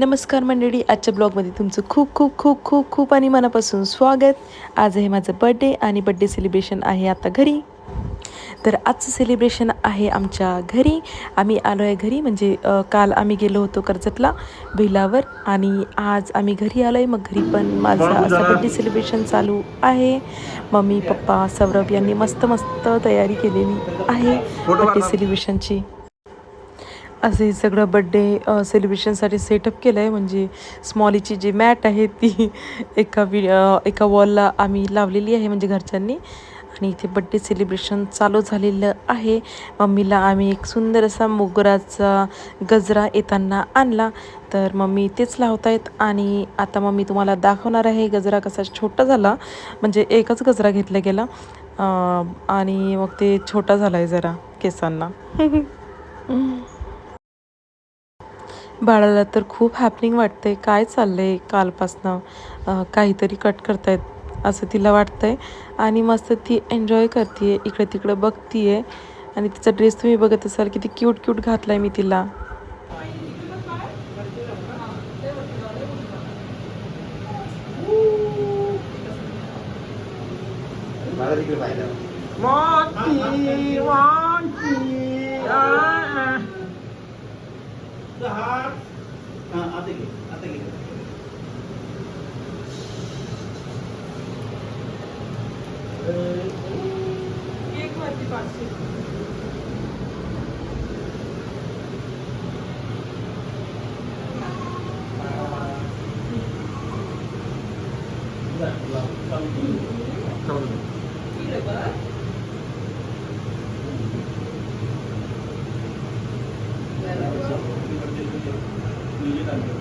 नमस्कार मंडळी आजच्या ब्लॉगमध्ये तुमचं खूप खूप खूप खूप खूप आणि मनापासून स्वागत. आज आहे माझं बड्डे आणि बड्डे सेलिब्रेशन आहे आता घरी. तर आजचं सेलिब्रेशन आहे आमच्या घरी. आम्ही आलो आहे घरी म्हणजे काल आम्ही गेलो होतो कर्जतला बेलावर. आणि आज आम्ही घरी आलो आहे मग घरी पण माझा असं बड्डे सेलिब्रेशन चालू आहे. मम्मी पप्पा सौरभ यांनी मस्त मस्त तयारी केलेली आहे बड्डे सेलिब्रेशनची असं हे सगळं बड्डे सेलिब्रेशनसाठी सेटअप केलं आहे म्हणजे स्मॉलीची जी मॅट आहे ती एका वि एका वॉलला आम्ही लावलेली आहे म्हणजे घरच्यांनी. आणि इथे बड्डे सेलिब्रेशन चालू झालेलं आहे. मम्मीला आम्ही एक सुंदर असा मोगराचा गजरा येताना आणला. तर मम्मी तेच लावत आहेत आणि आता मम्मी तुम्हाला दाखवणार आहे गजरा कसा छोटा झाला. म्हणजे एकच गजरा घेतला गेला. आणि मग ते छोटा झाला आहे जरा केसांना. बाळाला तर खूप हॅपनिंग वाटतंय. काय चाललंय कालपासनं? काहीतरी कट करतायत असं तिला वाटतंय. आणि मस्त ती एन्जॉय करते इकडे तिकडे बघतीये. आणि तिचा ड्रेस तुम्ही बघत असाल किती क्यूट क्यूट घातलाय मी तिला. मला तिकडे पाहिलं मोती वांती आ. हा, आता घे आता घे इकडे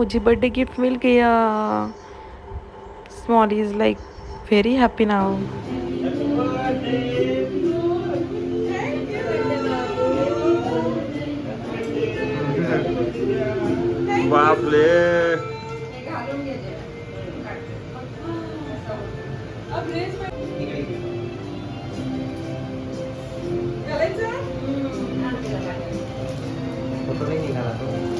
मुझे बर्थडे गिफ्ट मिल गया। Small is like very happy now बापले इकडे इकडे. फ़ोटो नाही तो।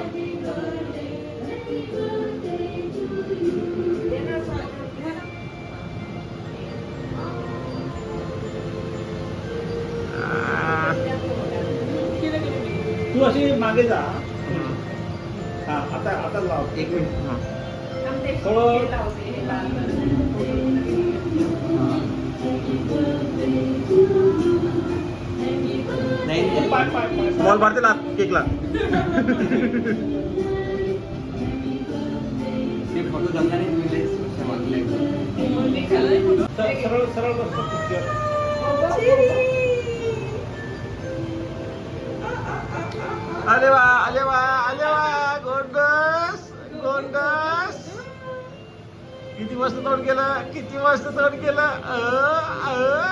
तू अशी मागे जा. हा. आता आता लाव. एक मिनिट. हा. थोडं नाही नाही. पाय पाय पाय. बॉल मारते ना केकला. ते फोटो जमला नाही तुम्ही लयच वाटलंय. स- सरळ सरळ बसतो खुर्चीवर. अरे वा अरे वा अरे वा गोंडस गोंडस किती मस्त तोंड केलं किती मस्त तोंड केलं अ, अ.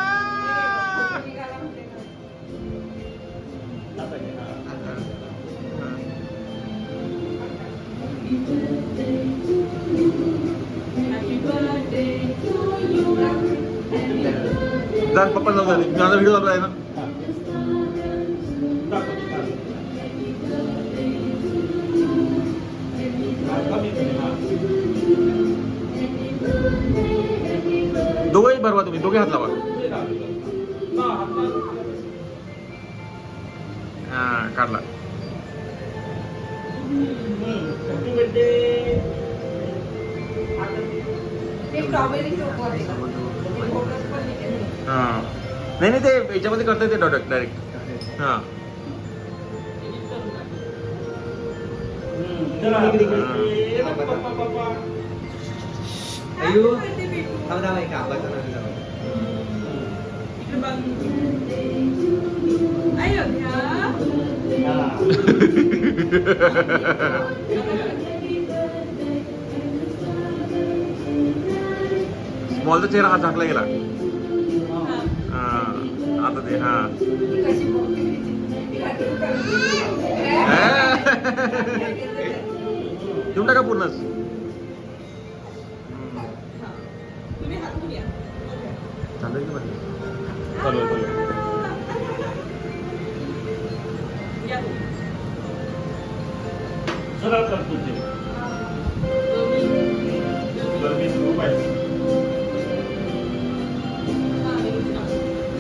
आता घे, हा. जा पप्पा जाऊ झाले माझा व्हिडिओ चालू आहे ना तुम्ही दोघे हात लावा. हा काढला. हा. नाही नाही ते याच्यामध्ये करता येते डायरेक्ट डायरेक्ट हा. अयो. थांब थांब एक जाऊ. स्मॉलचा चेहरा हा झाकला गेला. हा. आता ते हा. देऊन टाका पूर्णच. चालू आहे की बंद? चालू आहे, चालू आहे. सरळ कर तुझे सर्विस ग्रुप आहे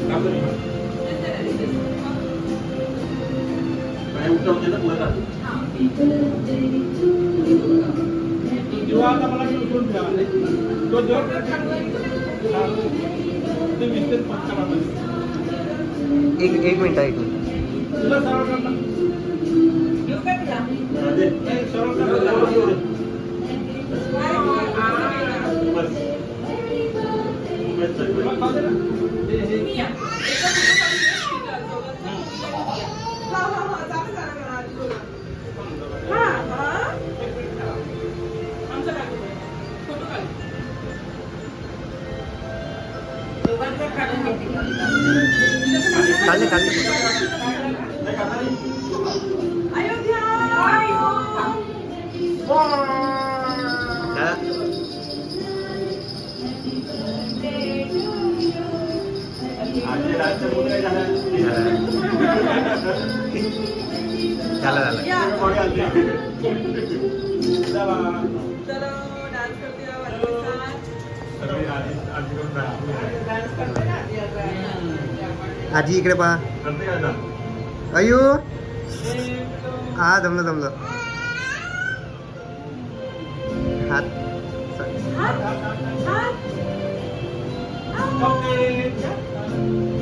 काम करू नका. काय उठवते ना पुढे राहतो. किंवा आता मला उठवून द्या. तो जर एक एक मिनिट एक मिनिट. झालं झालं. आजी इकडे पहा? अयो हा जमलं जमलं. हात. अरे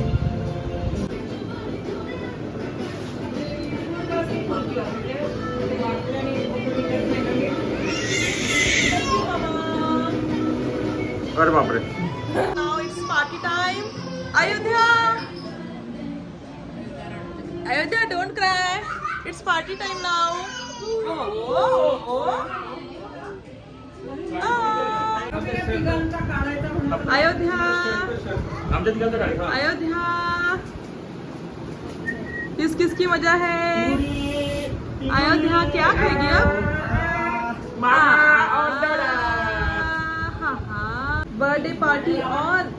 party time now. Oh, oh, oh. Ah. Ayodhya. हा. अयोध्या किस किस की मज़ा है अयोध्या क्या खाएगी अब birthday party on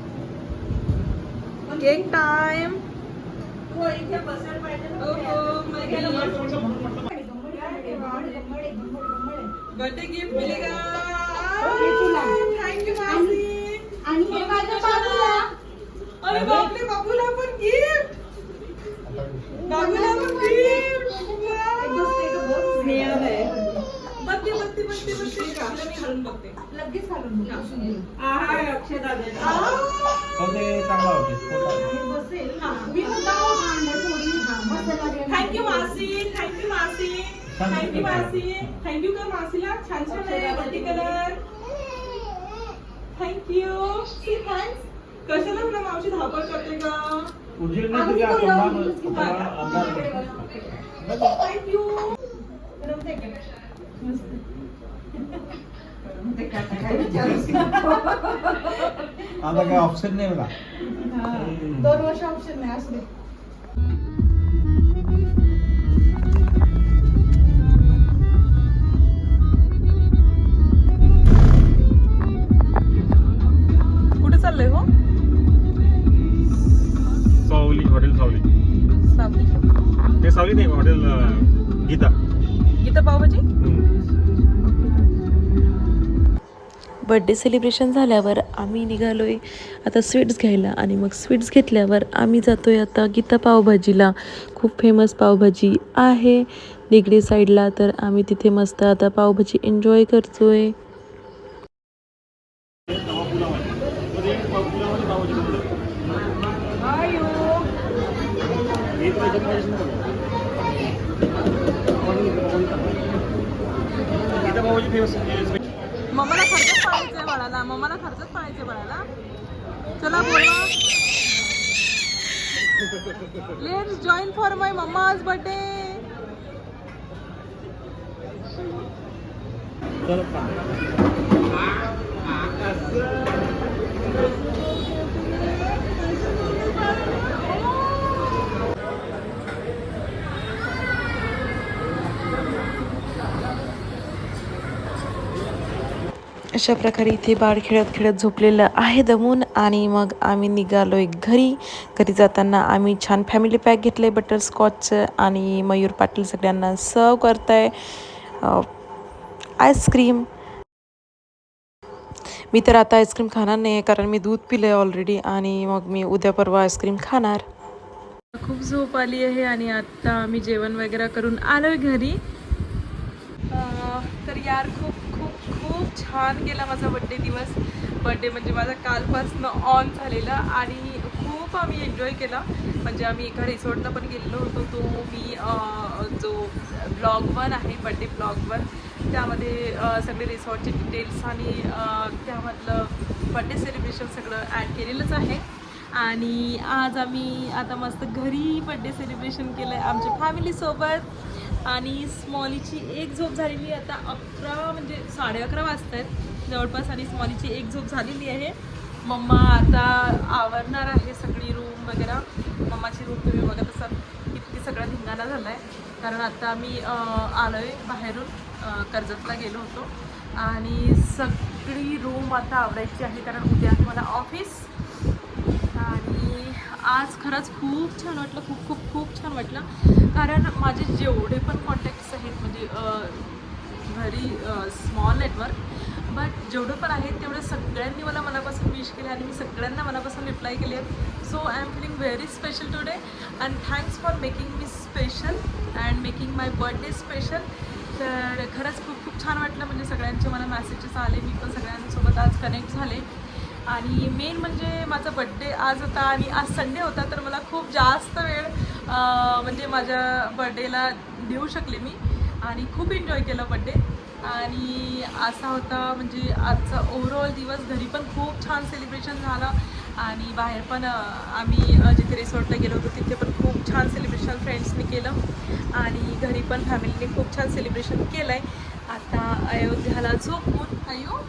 cake time birthday gift मिलेगा. थँक यू मासी. आणि हे माझ्या बाबूला. अरे बापरे बाबूला पण गिफ्ट बाबूला पण गिफ्ट बत्ती बत्ती बत्ती बत्ती. का मी घालून बघते. लगेच घालून घे. बसेल ना. मी म्हणलं, हो, भांडं थोडी. हा, बसायला लागेल. थँक्यू मासी थँक्यू मासी थँक्यू मासी थँक्यू कर मासीला छान छान आहे बत्ती कलर थँक्यू कशाला तुला मावशी धावपळ करते का उजीर नाही तुझ्या तोंडानं- तोंडाला अंधार. थँक्यू करमते का? मस्त. करमते का? आता काय विचारूच नको. आता काय ऑप्शन नाही मला हा. दोन वर्ष ऑप्शन नाही असू बड्डे सेलिब्रेशन झाल्यावर आम्ही निघालो आहे आता स्वीट्स घ्यायला आणि मग स्वीट्स घेतल्यावर आम्ही जातो आहे आता गीता पावभाजीला. खूप फेमस पावभाजी आहे. निगडी साईडला तर आम्ही तिथे मस्त आता पावभाजी एन्जॉय करतो आहे पुलाव आहे मध्ये पाव पुलावाची पावभाजी बनवली. हे तर याच्यात पाहिजेच नाही बनवलं. इथं पावभाजी फेमस मम्माला खर्चच पाहायचंय मग मला खर्चच पाहायचंय बघायला. चला बोला let's join for my mamma's birthday अशा प्रकारे इथे बाळ खेळत खेळत झोपलेलं आहे दमून आणि मग आम्ही निघालोय घरी. घरी जाताना आम्ही छान फॅमिली पॅक घेतलं बटरस्कॉचचं आणि मयूर पाटील सगळ्यांना सर्व करताय. आईस्क्रीम मी तर आता आईस्क्रीम खाणार नाही आहे कारण मी दूध पिलं आहे ऑलरेडी आणि मग मी उद्या परवा आईस्क्रीम खाणार. खूप झोप आली आहे आणि आता आम्ही जेवण वगैरे करून आलोय घरी. तर यार खूप खूप खूप छान गेला माझा बड्डे दिवस. बड्डे म्हणजे माझा कालपासनं ऑन झालेला आणि खूप आम्ही एन्जॉय केला. म्हणजे आम्ही एका रिसॉर्टला पण गेलेलो होतो. तो मी जो ब्लॉग वन आहे बड्डे ब्लॉग वन त्यामध्ये सगळे रिसॉर्टचे डिटेल्स आणि त्यामधलं बड्डे सेलिब्रेशन सगळं ॲड केलेलंच आहे. आणि आज आम्ही आता मस्त घरी बड्डे सेलिब्रेशन केलं आहे आमच्या फॅमिलीसोबत आणि स्मॉलीची एक झोप झालेली आता अकरा म्हणजे साडे अकरा वाजता आहेत जवळपास आणि स्मॉलीची एक झोप झालेली आहे. मम्मा आता आवरणार आहे सगळी रूम वगैरे. मम्माची रूम तुम्ही बघत असाल किती सगळा धिंगाणा झाला आहे कारण आता मी आलो आहे बाहेरून कर्जतला गेलो होतो. आणि सगळी रूम आता आवडायची आहे कारण उद्या मला ऑफिस आणि आज खरंच खूप छान वाटलं. खूप खूप खूप छान वाटलं. कारण माझे जेवढे पण कॉन्टॅक्ट्स आहेत म्हणजे व्हेरी स्मॉल नेटवर्क बट जेवढं पण आहेत तेवढं सगळ्यांनी मला मनापासून विश केले आणि मी सगळ्यांना मनापासून रिप्लाय केले आहेत so I am feeling very special today and thanks for making me special and making my birthday special तर खरंच खूप खूप छान वाटलं म्हणजे सगळ्यांचे मला मॅसेजेस आले मी पण सगळ्यांसोबत आज कनेक्ट झाले. आणि मेन म्हणजे माझा बड्डे आज होता आणि आज संडे होता तर मला खूप जास्त वेळ म्हणजे माझ्या बड्डेला देऊ शकले मी. आणि खूप एन्जॉय केला बड्डे आणि असा होता म्हणजे आजचा ओव्हरऑल दिवस. घरी पण खूप छान सेलिब्रेशन झालं. आणि बाहेर पण आम्ही जिथे रिसॉर्टला गेलो होतो तिथे पण खूप छान सेलिब्रेशन फ्रेंड्सनी केलं. आणि घरी पण फॅमिलीने खूप छान सेलिब्रेशन केलं आहे आता अयोध्याला झोपून अयो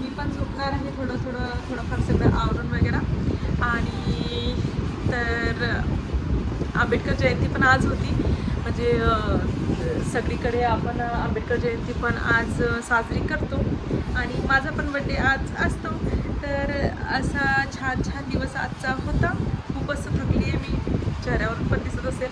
मी पण झोपणार आहे थोडं थोडं थोडंफार सगळं आवरून वगैरे. आणि तर आंबेडकर जयंती पण आज होती. म्हणजे सगळीकडे आपण आंबेडकर जयंती पण आज साजरी करतो. आणि माझा पण बड्डे आज असतो. तर असा छान छान दिवस आजचा होता. खूपच थकली आहे मी. चेहऱ्यावरून पण दिसत असेल.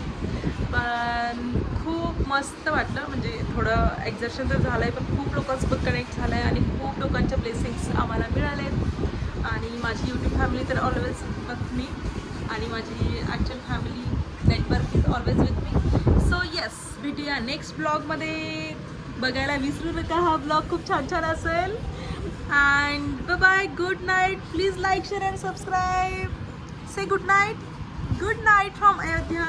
पण खूप मस्त वाटलं. म्हणजे थोडं एक्झर्शन तर झालं आहे पण खूप लोकांसोबत कनेक्ट झालं आहे आणि खूप लोकांच्या ब्लेसिंग्स आम्हाला मिळाले आहेत आणि माझी यूट्यूब फॅमिली तर ऑलवेज बघ मी. आणि माझी actual family network is always with me so yes भेटूया नेक्स्ट ब्लॉगमध्ये बघायला विसरू नका. हा ब्लॉग खूप छान छान असेल. And bye good night please like share and subscribe say good night good night from Ayodhya